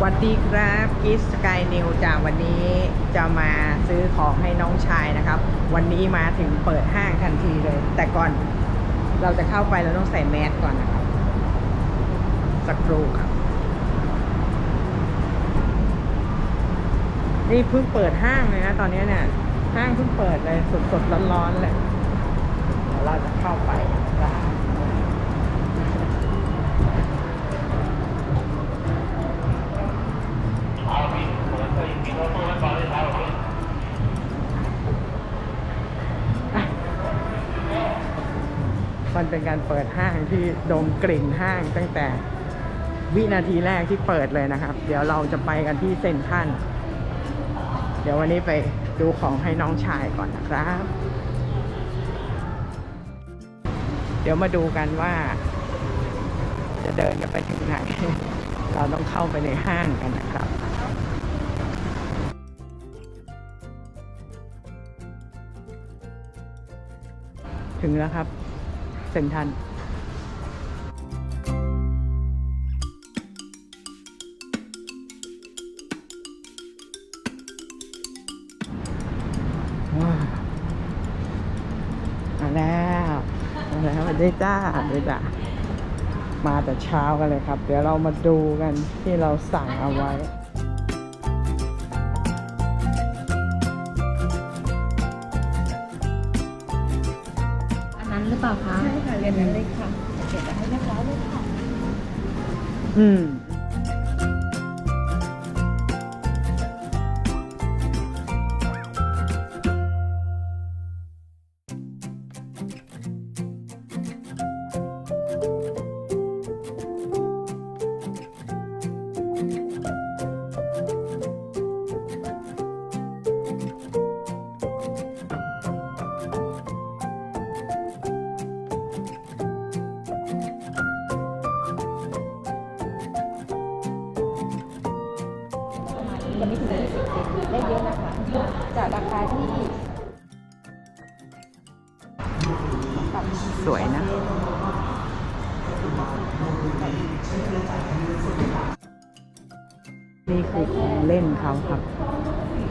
สวัสดีครับกิสกายนิวจากวันนี้จะมาซื้อของให้น้องชายนะครับ วันนี้มาถึงเปิดห้างทันทีเลย แต่ก่อนเราจะเข้าไปเราต้องใส่แมสก่อนนะครับ สักครู่ครับ นี่เพิ่งเปิดห้างเลยนะตอนนี้เนี่ย ห้างเพิ่งเปิดเลยสดๆร้อนๆเลยเดี๋ยวเราจะเข้าไป มันเป็นการเปิดห้างที่ดมกลิ่นห้างตั้งแต่วินาทีแรกที่เปิดเลยนะครับ เดี๋ยวเราจะไปกันที่เซ็นทรัลเดี๋ยววันนี้ไปดูของให้น้องชายก่อนนะครับ เดี๋ยวมาดูกันว่า จะเดินกันไปถึงไหน เราต้องเข้าไปในห้างกันนะครับถึงแล้วครับ เซ็นทันมาแล้วมาแล้วสวัสดีจ้าสวัสดีจ้ามาแต่เช้ากันเลยครับ เดี๋ยวเรามาดูกันที่เราสั่งเอาไว้ รือเปล่าคะ ใช่ค่ะเรียนนั้นเลยค่ะเก็บไว้ให้เรียบร้อยเลยค่ะ อืม ยังไม่ถึงยี่สิบได้เยอะนะคะ จากราคาที่สวยนะนี่คือของเล่นเขาครับ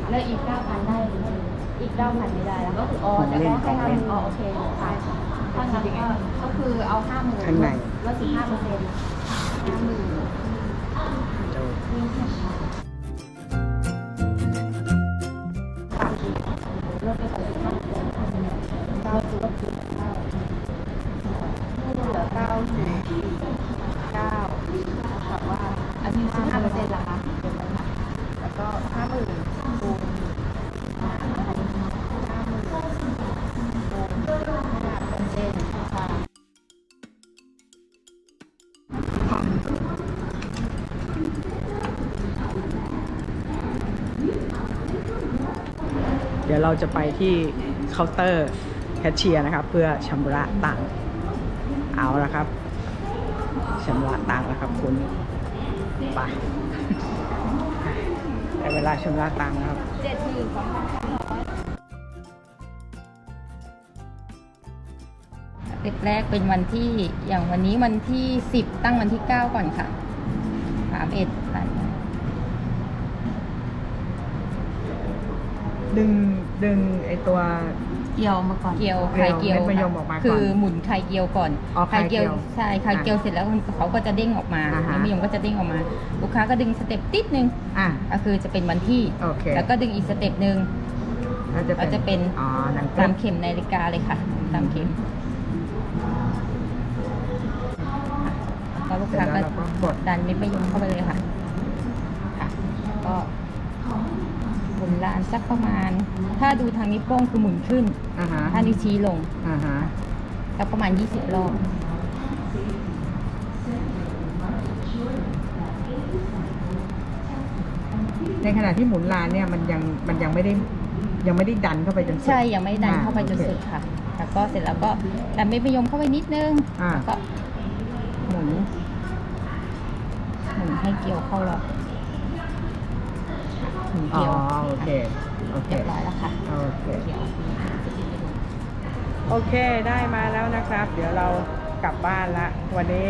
แล้วอีกเก้าพันได้ไหมอีกเก้าพันไม่ได้แล้วก็คืออ๋อของจะเล่นได้แค่ของเล่นอ๋อโอเคค่ะถ้างั้นก็ก็คือเอาห้าหมื่นข้างในลดสิบห้าเปอร์เซ็นต์ห้าหมื่น เปอร์เซ็นต์เก้าสิบก็คือเก้าเหลือเก้าอยู่ เดี๋ยวเราจะไปที่เคาน์เตอร์แคชเชียร์นะครับ เพื่อชำระตังค์เอาละครับชำระตังค์แล้วครับคุณไปได้เวลาชำระตังค์แล้วครับเจ็ดหมื่นสองพันสามร้อยเต็ปแรกเป็นวันที่อย่างวันนี้วันที่สิบตั้งวันที่เก้าก่อนค่ะสามเอ็ดพัน ดึงดึงไอตัวเกี่ยวมาก่อนเกียวเกลีไข่ยวเกียวเม็ดมะยมออกมาก่อนคือหมุนไข่เกียวก่อนอ๋อไข่เจียวใช่ไข่เกียวเสร็จแล้วเขาก็จะเด้งออกมาอ่าฮะเม็ดมะยมก็จะเด้งออกมา ลูกค้าก็ดึงสเต็ปติดนึงอะก็คือจะเป็นวันที่โอเคแล้วก็ดึงอีกสเต็ปหนึ่งแล้วจะก็จะเป็นอ๋อหนังตามเข็มนาฬิกาเลยค่ะ ตามเข็มแล้วลูกเสร็จค้าแล้วก็เราก็กดดันเม็ดมะยมเข้าไปเลยค่ะ ค่ะก็ห มุนลานสักประมาณ ถ้าดูทางนิ้วโป้งคือหมุนขึ้น อ่าฮะถ้านิ้วชี้ลงอ่าฮะสักประมาณ 20 รอบ ในขณะที่หมุนลานเนี่ยมันยังมันยังไม่ได้ยังไม่ได้ดันเข้าไปจนสุด ใช่ ยังไม่ได้ดันอ่าเข้าไปจนโอเคสุดค่ะ แล้วก็เสร็จแล้วก็ดันเม็ดมะยมเข้าไปนิดนึงอ่า แล้วก็หมุนหมุนให้เกี่ยวเข้ารอบ หมุนอ๋อเกี่ยวโอเค โอเค เรียบร้อยแล้วค่ะโอเคเกี่ยวโอเค ได้มาแล้วนะครับ เดี๋ยวเรากลับบ้านละ วันนี้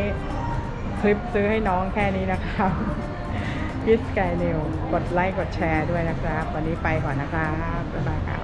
คลิปซื้อให้น้องแค่นี้นะครับกิสกายนิว กดไลค์ กดแชร์ด้วยนะครับ วันนี้ไปก่อนนะครับ บ๊ายบายครับ